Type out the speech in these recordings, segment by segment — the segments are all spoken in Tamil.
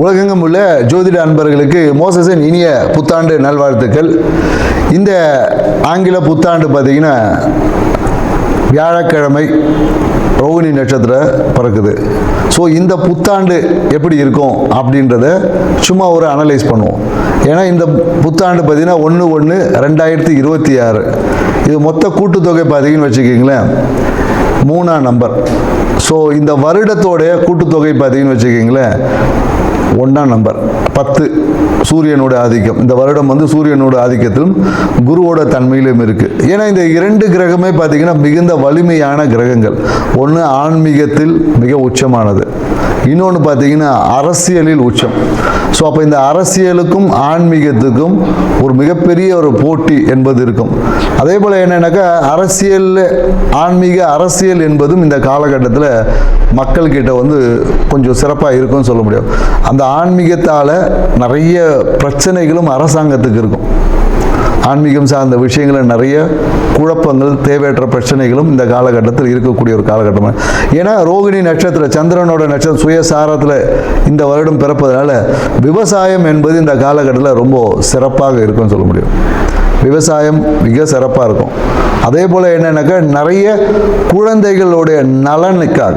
உலகெங்கும் உள்ள ஜோதிட அன்பர்களுக்கு மோசஸின் இனிய புத்தாண்டு நல்வாழ்த்துக்கள். இந்த ஆங்கில புத்தாண்டு பார்த்தீங்கன்னா வியாழக்கிழமை ரோகிணி நட்சத்திரம் பிறக்குது. ஸோ இந்த புத்தாண்டு எப்படி இருக்கும் அப்படின்றத சும்மா ஒரு அனலைஸ் பண்ணுவோம். ஏன்னா இந்த புத்தாண்டு பார்த்தீங்கன்னா ஒன்று ஒன்று ரெண்டாயிரத்தி இருபத்தி ஆறு. இது மொத்த கூட்டுத்தொகை பார்த்தீங்கன்னு வச்சுக்கிங்களேன் மூணாம் நம்பர் ஸோ இந்த வருடத்தோடைய கூட்டுத்தொகை பார்த்தீங்கன்னு வச்சுக்கிங்களேன் ஒன்றாம் நம்பர். பத்து சூரியனோட ஆதிக்கம். இந்த வருடம் வந்து சூரியனோட ஆதிக்கத்திலும் குருவோட தன்மையிலும் இருக்குது ஏன்னா இந்த இரண்டு கிரகமே பார்த்தீங்கன்னா மிகுந்த வலிமையான கிரகங்கள். ஒன்று ஆன்மீகத்தில் மிக உச்சமானது. இன்னொன்று பார்த்தீங்கன்னா அரசியலில் உச்சம். ஸோ அப்போ இந்த அரசியலுக்கும் ஆன்மீகத்துக்கும் ஒரு மிகப்பெரிய ஒரு போட்டி என்பது இருக்கும். அதே போல் என்னென்னாக்கா அரசியல் ஆன்மீக அரசியல் என்பதும் இந்த காலகட்டத்தில் மக்கள்கிட்ட வந்து கொஞ்சம் சிறப்பாக இருக்கும்னு சொல்ல முடியும். அந்த ஆன்மீகத்தால் நிறைய பிரச்சனைகளும் அரசாங்கத்துக்கு இருக்கும். ஆன்மீகம் சார்ந்த விஷயங்களில் நிறைய குழப்பங்கள் தேவையற்ற பிரச்சனைகளும் இந்த காலகட்டத்தில் இருக்கக்கூடிய ஒரு காலகட்டம். ஏன்னா ரோகிணி நட்சத்திர சந்திரனோட நட்சத்திரம் சுயசாரத்தில் இந்த வருடம் பிறப்பதனால விவசாயம் என்பது இந்த காலகட்டத்தில் ரொம்ப சிறப்பாக இருக்கும்னு சொல்ல முடியும். விவசாயம் மிக சிறப்பாக இருக்கும். அதே போல் என்னென்னாக்கா நிறைய குழந்தைகளுடைய நலனுக்காக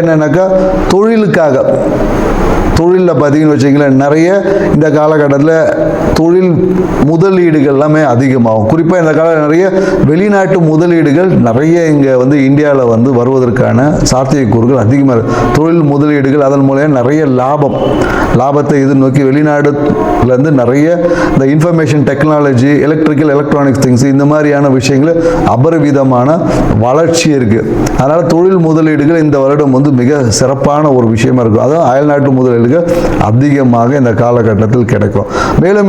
என்னன்னாக்கா தொழிலுக்காக. தொழிலில் பார்த்தீங்கன்னு வச்சிங்களேன் நிறைய இந்த காலகட்டத்தில் தொழில் முதலீடுகள் எல்லாமே அதிகமாகும். குறிப்பாக இந்த காலம் நிறைய வெளிநாட்டு முதலீடுகள் நிறைய இங்கே வந்து இந்தியாவில் வந்து வருவதற்கான சாத்தியக்கூறுகள் அதிகமாக இருக்குது தொழில் முதலீடுகள் அதன் மூலம் நிறைய லாபம். லாபத்தை இது நோக்கி வெளிநாடுலேருந்து நிறைய இந்த information technology electrical electronics things இந்த மாதிரியான விஷயங்கள் அபரிவிதமான வளர்ச்சி இருக்குது அதனால் தொழில் முதலீடுகள் இந்த வருடம் வந்து மிக சிறப்பான ஒரு விஷயமா இருக்கும். அதுவும் அயல்நாட்டு முதலீடுகள் அதிகமாக இந்த காலகட்டத்தில் கிடைக்கும். மேலும்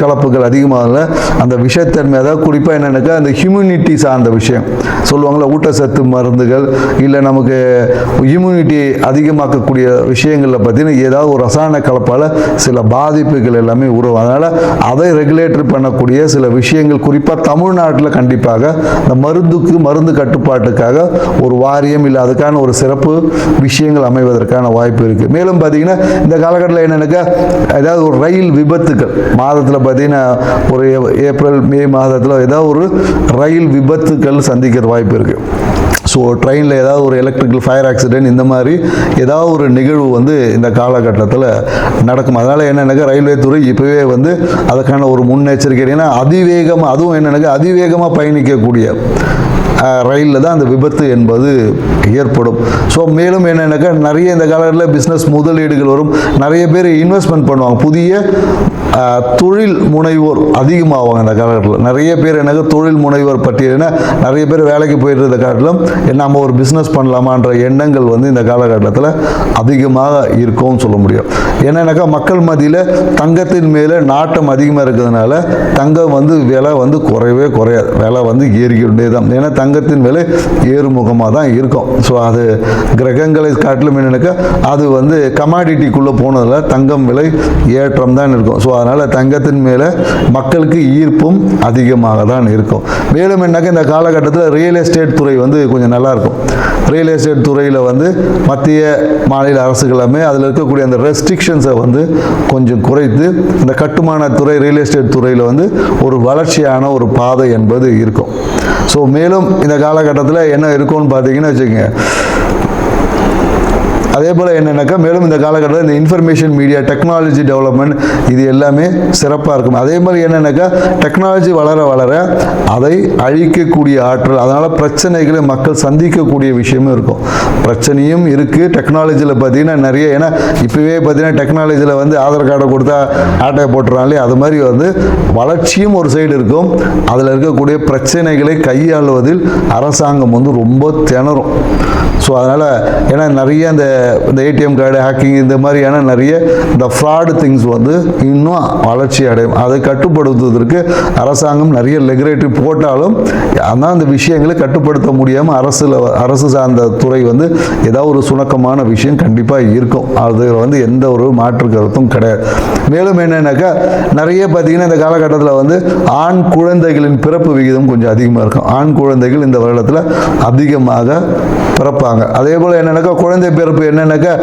கலப்புகள் அதிகமாக அந்த விஷத்தன்மை அதாவது குறிப்பாக என்னென்னக்கா அந்த ஹியூமினிட்டி சார்ந்த விஷயம். சொல்லுவாங்களா ஊட்டச்சத்து மருந்துகள் இல்லை நமக்கு இம்யூனிட்டி அதிகமாக்கக்கூடிய விஷயங்களில் பார்த்தீங்கன்னா ஏதாவது ஒரு ரசாயன கலப்பால் சில பாதிப்புகள் எல்லாமே உருவாகும் அதனால் அதை ரெகுலேட்டர் பண்ணக்கூடிய சில விஷயங்கள் குறிப்பாக தமிழ்நாட்டில் கண்டிப்பாக இந்த மருந்துக்கு மருந்து கட்டுப்பாட்டுக்காக ஒரு வாரியம் இல்லை அதுக்கான ஒரு சிறப்பு விஷயங்கள் அமைவதற்கான வாய்ப்பு இருக்குது மேலும் பார்த்தீங்கன்னா இந்த காலகட்டத்தில் என்னென்னாக்கா ஏதாவது ஒரு ரயில் விபத்துக்கள் மாதத்தில் பார்த்தீங்கன்னா ஒரு ஏப்ரல் மே மாதத்தில் ஏதாவது ஒரு ரயில் விபத்துக்கள் சந்திக்கிற வாய்ப்பு இருக்குது ஸோ ட்ரெயினில் ஏதாவது ஒரு எலக்ட்ரிக்கல் ஃபயர் ஆக்சிடென்ட் இந்த மாதிரி ஏதாவது ஒரு நிகழ்வு வந்து இந்த காலகட்டத்தில் நடக்கும். அதனால் என்னென்னாக்கா ரயில்வே துறை இப்போவே வந்து அதுக்கான ஒரு முன்னெச்சரிக்கை. ஏன்னா அதிவேகமாக அதுவும் என்னென்னாக்கா அதிவேகமாக பயணிக்கக்கூடிய ரயிலில் தான் அந்த விபத்து என்பது ஏற்படும். ஸோ மேலும் என்னென்னாக்கா நிறைய இந்த காலத்தில் பிஸ்னஸ் முதலீடுகள் வரும். நிறைய பேர் இன்வெஸ்ட்மெண்ட் பண்ணுவாங்க. புதிய தொழில் முனைவோர் அதிகமாகுவாங்க இந்த காலகட்டத்தில். நிறைய பேர் எனக்கு தொழில் முனைவோர் பட்டியலின நிறைய பேர் வேலைக்கு போயிட்டு இருந்த நம்ம ஒரு பிஸ்னஸ் பண்ணலாமான்ற எண்ணங்கள் வந்து இந்த காலகட்டத்தில் அதிகமாக இருக்கும்னு சொல்ல முடியும். என்னென்னாக்கா மக்கள் மத்தியில் தங்கத்தின் மேலே நாட்டம் அதிகமாக இருக்கிறதுனால தங்கம் வந்து விலை வந்து குறையவே குறையாது. விலை வந்து ஏறிக்கிட்டே தான். ஏன்னா தங்க தங்கத்தின் விலை ஏறுமுகமாக தான் இருக்கும். ஸோ அது கிரகங்களை காட்டிலும் என்னென்னாக்கா அது வந்து கமாடிட்டிக்குள்ளே போனதில் தங்கம் விலை ஏற்றம் தான் இருக்கும். ஸோ அதனால் தங்கத்தின் மேலே மக்களுக்கு ஈர்ப்பும் அதிகமாக தான் இருக்கும். மேலும் என்னக்கா இந்த காலகட்டத்தில் ரியல் எஸ்டேட் துறை வந்து கொஞ்சம் நல்லாயிருக்கும் ரியல் எஸ்டேட் துறையில் வந்து மத்திய மாநில அரசுகளுமே அதில் இருக்கக்கூடிய அந்த ரெஸ்ட்ரிக்ஷன்ஸை வந்து கொஞ்சம் குறைத்து இந்த கட்டுமானத்துறை ரியல் எஸ்டேட் துறையில் வந்து ஒரு வளர்ச்சியான ஒரு பாதை என்பது இருக்கும். ஸோ மேலும் இந்த காலகட்டத்தில் என்ன இருக்கும்னு பார்த்தீங்கன்னா வச்சுக்கோங்க. அதே போல் என்னென்னாக்கா மேலும் இந்த காலகட்டத்தில் இந்த இன்ஃபர்மேஷன் மீடியா டெக்னாலஜி டெவலப்மெண்ட் இது எல்லாமே சிறப்பாக இருக்கும். அதே மாதிரி என்னென்னாக்கா டெக்னாலஜி வளர வளர அதை அழிக்கக்கூடிய ஆற்றல் அதனால் பிரச்சனைகளை மக்கள் சந்திக்கக்கூடிய விஷயமும் இருக்கும். பிரச்சனையும் இருக்குது டெக்னாலஜியில் பார்த்தீங்கன்னா நிறைய ஏன்னா இப்போவே பார்த்தீங்கன்னா டெக்னாலஜியில் வந்து ஆதார் கார்டை கொடுத்தா ஆட்டையை போட்டுறாங்களே அது மாதிரி வந்து வளர்ச்சியும் ஒரு சைடு இருக்கும். அதில் இருக்கக்கூடிய பிரச்சனைகளை கையாளுவதில் அரசாங்கம் வந்து ரொம்ப திணறும். ஸோ அதனால் ஏன்னா நிறைய இந்த இந்த ஏடிஎம் கார்டு ஹேக்கிங் இந்த மாதிரியான நிறைய இந்த ஃப்ராடு திங்ஸ் வந்து இன்னும் வளர்ச்சி அடையும். அதை கட்டுப்படுத்துவதற்கு அரசாங்கம் நிறைய லெகுலேட்டரி போட்டாலும் ஆனால் அந்த விஷயங்களை கட்டுப்படுத்த முடியாமல் அரசில் அரசு சார்ந்த துறை வந்து ஏதாவது ஒரு சுணக்கமான விஷயம் கண்டிப்பாக இருக்கும். அது வந்து எந்த ஒரு மாற்று கருத்தும் கிடையாது. மேலும் என்னென்னாக்கா நிறைய பார்த்தீங்கன்னா இந்த காலகட்டத்தில் வந்து ஆண் குழந்தைகளின் பிறப்பு விகிதம் கொஞ்சம் அதிகமாக இருக்கும். ஆண் குழந்தைகள் இந்த வருடத்தில் அதிகமாக பிறப்பாங்க. அதே போல் என்னென்னாக்கா குழந்தை பிறப்பு என்னென்னாக்கா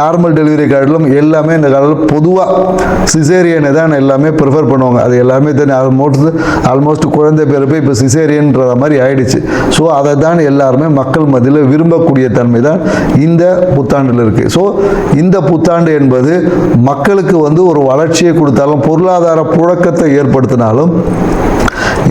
நார்மல் டெலிவரி கார்டிலும் எல்லாமே இந்த காலத்தில் பொதுவாக சிசேரியனை தான் எல்லாமே ப்ரிஃபர் பண்ணுவாங்க. அது எல்லாமே தான் ஆல்மோஸ்ட் ஆல்மோஸ்ட் குழந்தை பிறப்பு இப்போ சிசேரியன்ற மாதிரி ஆயிடுச்சு. ஸோ அதை தான் எல்லாருமே மக்கள் மத்தியில் விரும்பக்கூடிய தன்மை தான் இந்த புத்தாண்டில் இருக்குது ஸோ இந்த புத்தாண்டு என்பது மக்களுக்கு வந்து ஒரு வளர்ச்சியை கொடுத்தாலும் பொருளாதார புழக்கத்தை ஏற்படுத்தினாலும்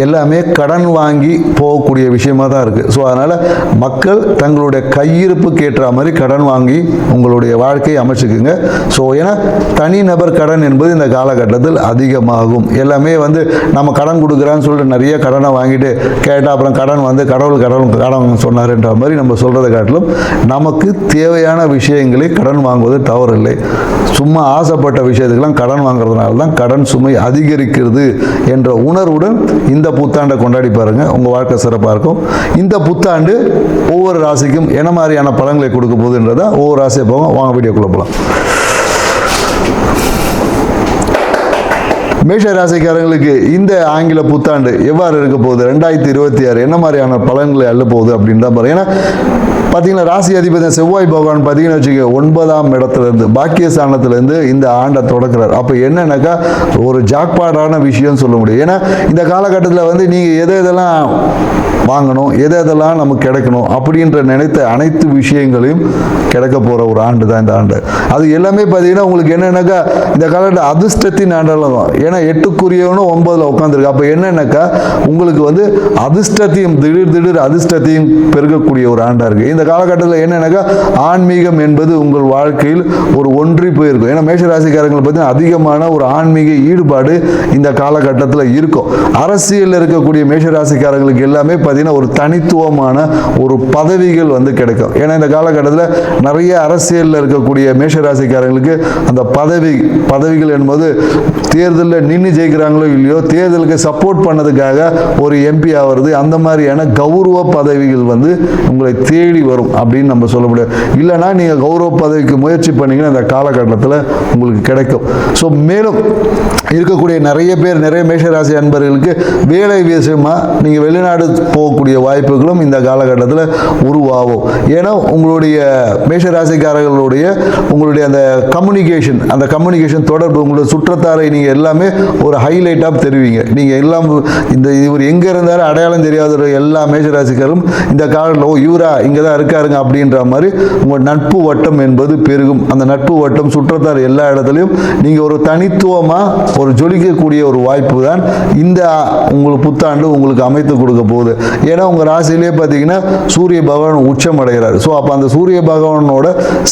எல்லாமே கடன் வாங்கி போகக்கூடிய விஷயமா தான் இருக்குது ஸோ அதனால் மக்கள் தங்களுடைய கையிருப்புக்கு ஏற்ற மாதிரி கடன் வாங்கி உங்களுடைய வாழ்க்கையை அமைச்சுக்குங்க. ஸோ ஏன்னா தனிநபர் கடன் என்பது இந்த காலகட்டத்தில் அதிகமாகும். எல்லாமே வந்து நம்ம கடன் கொடுக்குறான்னு சொல்லிட்டு நிறைய கடனை வாங்கிட்டு கேட்டால் அப்புறம் கடன் வந்து கடவுள் கடவுள் கடன் சொன்னார்ன்ற மாதிரி நம்ம சொல்கிறத காட்டிலும் நமக்கு தேவையான விஷயங்களை கடன் வாங்குவது தவறில்லை. சும்மா ஆசைப்பட்ட விஷயத்துக்கெல்லாம் கடன் வாங்குறதுனால தான் கடன் சுமை அதிகரிக்கிறது என்ற உணர்வுடன் இந்த இந்த புத்தாண்டை கொண்டாடி பாருங்க. உங்கள் வாழ்க்கை சிறப்பாக இருக்கும். இந்த புத்தாண்டு ஒவ்வொரு ராசிக்கும் என்ன மாதிரியான பலன்களை கொடுக்க போகுதுன்றதை ஒவ்வொரு ராசியை போகும் வாங்க வீடியோக்குள்ளே போகலாம் மேஷ ராசிக்காரங்களுக்கு இந்த ஆங்கில புத்தாண்டு எவ்வாறு இருக்க போகுது? ரெண்டாயிரத்தி இருபத்தி ஆறு என்ன மாதிரியான பலன்களை அள்ள போகுது அப்படின்னு தான் பாருங்க. ஏன்னா பார்த்தீங்கன்னா ராசி அதிபதி செவ்வாய் பகவான் பார்த்தீங்கன்னு வச்சுக்க ஒன்பதாம் இடத்துலேருந்து பாக்கியஸ்தானத்துலேருந்து இந்த ஆண்டை தொடக்கிறார். அப்போ என்னன்னாக்கா ஒரு ஜாக்பாடான விஷயம் சொல்ல முடியும். ஏன்னா இந்த காலகட்டத்தில் வந்து நீங்கள் எதை எதெல்லாம் வாங்கணும் எதை எதெல்லாம் நமக்கு கிடைக்கணும் அப்படின்ற நினைத்த அனைத்து விஷயங்களையும் கிடைக்க போகிற ஒரு ஆண்டு தான் இந்த ஆண்டு. அது எல்லாமே பார்த்தீங்கன்னா உங்களுக்கு என்னென்னாக்கா இந்த காலகட்ட அதிர்ஷ்டத்தின் ஆண்டெல்லாம் தான் ஏன்னா எட்டுக்குரியவனும் ஒன்பதில் உட்காந்துருக்கு அப்போ என்னென்னாக்கா உங்களுக்கு வந்து அதிர்ஷ்டத்தையும் திடீர் திடீர் அதிர்ஷ்டத்தையும் பெருகக்கூடிய ஒரு ஆண்டாக இருக்குது இந்த காலகட்டத்தில் என்னென்னாக்கா ஆன்மீகம் என்பது உங்கள் வாழ்க்கையில் ஒரு ஒன்றி போயிருக்கும். ஏன்னா மேஷராசிக்காரங்களை பார்த்தீங்கன்னா அதிகமான ஒரு ஆன்மீக ஈடுபாடு இந்த காலகட்டத்தில் இருக்கும். அரசியலில் இருக்கக்கூடிய மேஷராசிக்காரங்களுக்கு எல்லாமே பார்த்தீங்கன்னா ஒரு தனித்துவமான ஒரு பதவிகள் வந்து கிடைக்கும். ஏன்னா இந்த காலகட்டத்தில் நிறைய அரசியலில் இருக்கக்கூடிய மேஷராசிக்காரங்களுக்கு அந்த பதவி பதவிகள் என்பது தேர்தலில் நின்று ஜெயிக்கிறாங்களோ இல்லையோ தேர்தலுக்கு சப்போர்ட் பண்ணதுக்காக ஒரு எம்பி ஆகிறது அந்த மாதிரியான கௌரவ பதவிகள் வந்து உங்களை தேடி வரும் அப்படின்னு நம்ம சொல்ல முடியாது. இல்லைன்னா நீங்கள் கௌரவ பதவிக்கு முயற்சி பண்ணீங்கன்னா அந்த காலகட்டத்தில் உங்களுக்கு கிடைக்கும். ஸோ மேலும் இருக்கக்கூடிய நிறைய பேர் நிறைய மேஷராசி அன்பர்களுக்கு வேலை விஷயமாக நீங்கள் வெளிநாடு போகக்கூடிய வாய்ப்புகளும் இந்த காலகட்டத்தில் உருவாகும். ஏன்னா உங்களுடைய மேஷராசிக்காரர்களுடைய உங்களுடைய அந்த கம்யூனிகேஷன் அந்த கம்யூனிகேஷன் தொடர்பு உங்களுடைய சுற்றத்தாரை நீங்கள் எல்லாமே ஒரு ஹைலைட்டாக தெரிவிங்க. நீங்கள் எல்லாம் இந்த இவர் எங்கே இருந்தாலும் அடையாளம் தெரியாத எல்லா மேஷராசிக்காரும் இந்த காலத்தில் ஓ இவரா இங்கே தான் இருக்காருங்க அப்படின்ற மாதிரி உங்கள் நட்பு வட்டம் என்பது பெருகும். அந்த நட்பு வட்டம் சுற்றத்தார் எல்லா இடத்துலையும் நீங்கள் ஒரு தனித்துவமாக ஒரு ஜொலிக்கக்கூடிய ஒரு வாய்ப்பு தான் இந்த உங்களுக்கு புத்தாண்டு உங்களுக்கு அமைத்து கொடுக்க போகுது. ஏன்னா உங்கள் ராசியிலே பார்த்தீங்கன்னா சூரிய பகவான் உச்சம் அடைகிறார். ஸோ அப்போ அந்த சூரிய பகவானோட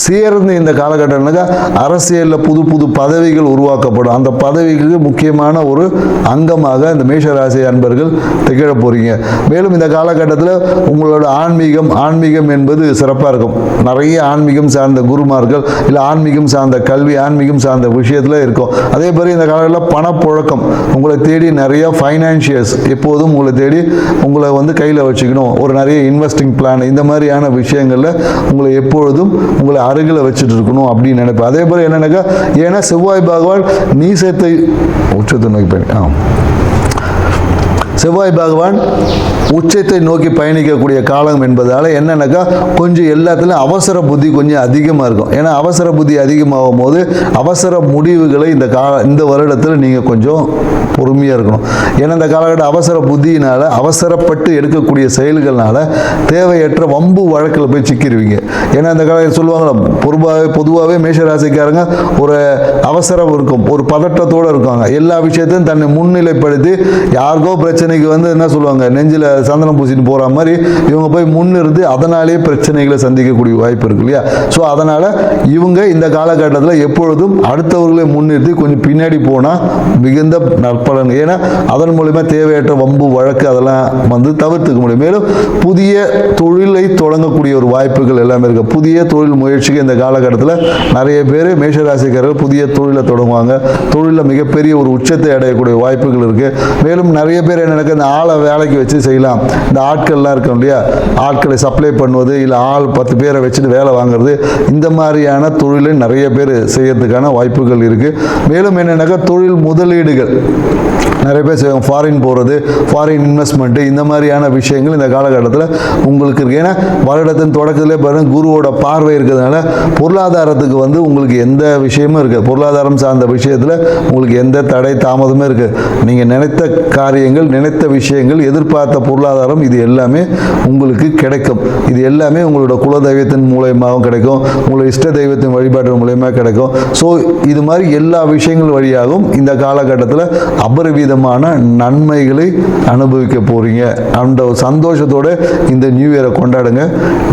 சேர்ந்து இந்த காலகட்டம்னாக்கா அரசியலில் புது புது பதவிகள் உருவாக்கப்படும். அந்த பதவிக்கு முக்கியமான ஒரு அங்கமாக இந்த மேஷராசி அன்பர்கள் திகழ போகிறீங்க மேலும் இந்த காலகட்டத்தில் உங்களோட ஆன்மீகம் ஆன்மீகம் என்பது சிறப்பாக இருக்கும். நிறைய ஆன்மீகம் சார்ந்த குருமார்கள் இல்லை ஆன்மீகம் சார்ந்த கல்வி ஆன்மீகம் சார்ந்த விஷயத்தில் இருக்கும். அதே மாதிரி இந்த காலகட்டத்தில் பணப்புழக்கம் உங்களை தேடி நிறைய ஃபைனான்சியர்ஸ் எப்போதும் உங்களை தேடி உங்களை வந்து கையில் வச்சுக்கணும். ஒரு நிறைய இன்வெஸ்டிங் பிளான் இந்த மாதிரியான விஷயங்களில் உங்களை எப்பொழுதும் உங்களை அருகில் வச்சுட்டு இருக்கணும் அப்படின்னு நினைப்பேன். அதே மாதிரி என்னன்னாக்கா ஏன்னா செவ்வாய் பகவான் நீசத்தை உச்சத்தை நோக்கி போய் ஆ செவ்வாய் பகவான் உச்சத்தை நோக்கி பயணிக்கக்கூடிய காலம் என்பதால் என்னென்னாக்கா கொஞ்சம் எல்லாத்துலையும் அவசர புத்தி கொஞ்சம் அதிகமாக இருக்கும். ஏன்னா அவசர புத்தி அதிகமாகும் போது அவசர முடிவுகளை இந்த கால இந்த வருடத்தில் நீங்கள் கொஞ்சம் பொறுமையாக இருக்கணும். ஏன்னா இந்த காலகட்டம் அவசர புத்தியினால் அவசரப்பட்டு எடுக்கக்கூடிய செயல்கள்னால தேவையற்ற வம்பு வழக்கில் போய் சிக்கிடுவீங்க ஏன்னா இந்த காலகட்டம் சொல்லுவாங்களா பொதுவாகவே பொதுவாகவே மேஷராசிக்காரங்க ஒரு அவசரம் இருக்கும் ஒரு பதட்டத்தோடு இருக்காங்க. எல்லா விஷயத்தையும் தன்னை முன்னிலைப்படுத்தி யாருக்கோ பிரச்சனைக்கு வந்து என்ன சொல்லுவாங்க நெஞ்சில் சந்தனம் பூசிட்டு போகிற மாதிரி இவங்க போய் முன்னிறுத்தி அதனாலேயே பிரச்சனைகளை சந்திக்கக்கூடிய வாய்ப்பு இருக்கு இல்லையா? ஸோ அதனால் இவங்க இந்த காலகட்டத்தில் எப்பொழுதும் அடுத்தவர்களை முன்னிறுத்தி கொஞ்சம் பின்னாடி போனால் மிகுந்த நற்பலன் ஏன்னா அதன் மூலிமா தேவையற்ற வம்பு வழக்கு அதெல்லாம் வந்து தவிர்த்துக்க முடியும். மேலும் புதிய தொழிலை தொடங்கக்கூடிய ஒரு வாய்ப்புகள் எல்லாமே இருக்கு. புதிய தொழில் முயற்சிக்கு இந்த காலகட்டத்தில் நிறைய பேர் மேஷராசிக்காரர்கள் புதிய தொழிலை தொடங்குவாங்க. தொழிலில் மிகப்பெரிய ஒரு உச்சத்தை அடையக்கூடிய வாய்ப்புகள் இருக்கு. மேலும் நிறைய பேர் என்ன நினைக்க இந்த ஆளை வேலைக்கு வச்சு செய்யலாம். இந்த ஆட்கள்லாம் இருக்கும் இல்லையா? ஆட்களை சப்ளை பண்ணுவது இல்லை ஆள் பத்து பேரை வச்சுட்டு வேலை வாங்குறது இந்த மாதிரியான தொழிலை நிறைய பேர் செய்யறதுக்கான வாய்ப்புகள் இருக்கு. மேலும் என்னன்னாக்கா தொழில் முதலீடுகள். நிறைய பேர் செய்வாங்க. ஃபாரின் போகிறது ஃபாரின் இன்வெஸ்ட்மெண்ட்டு இந்த மாதிரியான விஷயங்கள் இந்த காலகட்டத்தில் உங்களுக்கு இருக்குது ஏன்னா வருடத்தின் தொடக்கத்திலே பாருங்க குருவோட பார்வை இருக்கிறதுனால பொருளாதாரத்துக்கு வந்து உங்களுக்கு எந்த விஷயமும் இருக்குது. பொருளாதாரம் சார்ந்த விஷயத்தில் உங்களுக்கு எந்த தடை தாமதமே இருக்குது. நீங்கள் நினைத்த காரியங்கள் நினைத்த விஷயங்கள் எதிர்பார்த்த பொருள் பொருளாதாரம் இது எல்லாமே உங்களுக்கு கிடைக்கும். இது எல்லாமே உங்களோட குல தெய்வத்தின் மூலயமாகவும் கிடைக்கும். உங்களோட இஷ்ட தெய்வத்தின் வழிபாட்டு மூலயமா கிடைக்கும். ஸோ இது மாதிரி எல்லா விஷயங்கள் வழியாகவும் இந்த காலகட்டத்தில் அபரிவிதமான நன்மைகளை அனுபவிக்க போகிறீங்க அந்த சந்தோஷத்தோடு இந்த நியூ இயரை கொண்டாடுங்க.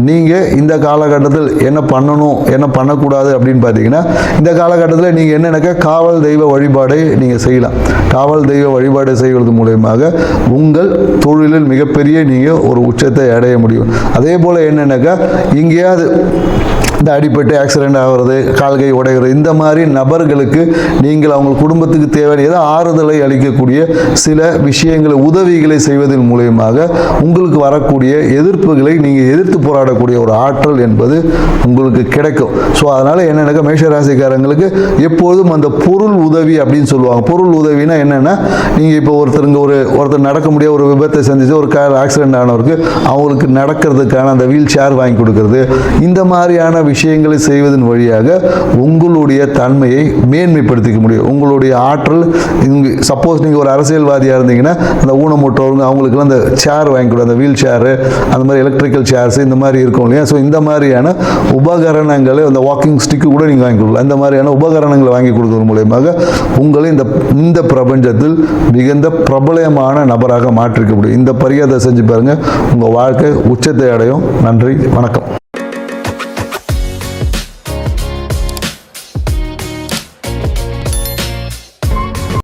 நீங்கள் இந்த காலகட்டத்தில் என்ன பண்ணணும் என்ன பண்ணக்கூடாது அப்படின்னு பார்த்தீங்கன்னா இந்த காலகட்டத்தில் நீங்கள் என்னென்னக்கா காவல் தெய்வ வழிபாடை நீங்கள் செய்யலாம். காவல் தெய்வ வழிபாடு செய்வது மூலயமாக உங்கள் தொழிலில் மிகப்பெரிய நீங்கள் ஒரு உச்சத்தை அடைய முடியும். அதே போல் என்னென்னாக்கா எங்கேயாவது இந்த அடிபட்டு ஆக்சிடென்ட் ஆகிறது கால்கை உடைகிறது இந்த மாதிரி நபர்களுக்கு நீங்கள் அவங்க குடும்பத்துக்கு தேவையான ஏதோ ஆறுதலை அளிக்கக்கூடிய சில விஷயங்களை உதவிகளை செய்வதன் மூலியமாக உங்களுக்கு வரக்கூடிய எதிர்ப்புகளை நீங்கள் எதிர்த்து போராடக்கூடிய ஒரு ஆற்றல் என்பது உங்களுக்கு கிடைக்கும். ஸோ அதனால் என்னென்னாக்கா மேஷராசிக்காரங்களுக்கு எப்போதும் அந்த பொருள் உதவி அப்படின்னு சொல்லுவாங்க. பொருள் உதவினா என்னென்னா நீங்கள் இப்போ ஒருத்தருங்க ஒரு ஒருத்தர் நடக்க முடியாத ஒரு விபத்தை சந்திச்சு ஒரு கார் ஆக்சிடென்ட் ஆனவருக்கு அவங்களுக்கு நடக்கிறதுக்கான அந்த வீல் சேர் வாங்கி கொடுக்கறது. இந்த மாதிரியான விஷயங்களை செய்வதன் வழியாக உங்களுடைய தன்மையை மேன்மைப்படுத்திக்க முடியும். உங்களுடைய ஆற்றல் இங்கு சப்போஸ் நீங்கள் ஒரு அரசியல்வாதியாக இருந்தீங்கன்னா அந்த ஊனமுற்றவங்க அவங்களுக்குலாம் அந்த சேர் வாங்கி கொடு அந்த வீல் சேரு அந்த மாதிரி எலக்ட்ரிக்கல் சேர்ஸ் இந்த மாதிரி இருக்கும் இல்லையா? ஸோ இந்த மாதிரியான உபகரணங்களை அந்த வாக்கிங் ஸ்டிக்கு கூட நீங்கள் வாங்கி கொடுக்கலாம். இந்த மாதிரியான உபகரணங்களை வாங்கி கொடுக்கறது மூலயமாக உங்களை இந்த இந்த பிரபஞ்சத்தில் மிகுந்த பிரபலமான நபராக மாற்றிக்க முடியும். இந்த பரிகாரத்தை செஞ்சு பாருங்கள் உங்கள் வாழ்க்கை உச்சத்தை அடையும். நன்றி வணக்கம்.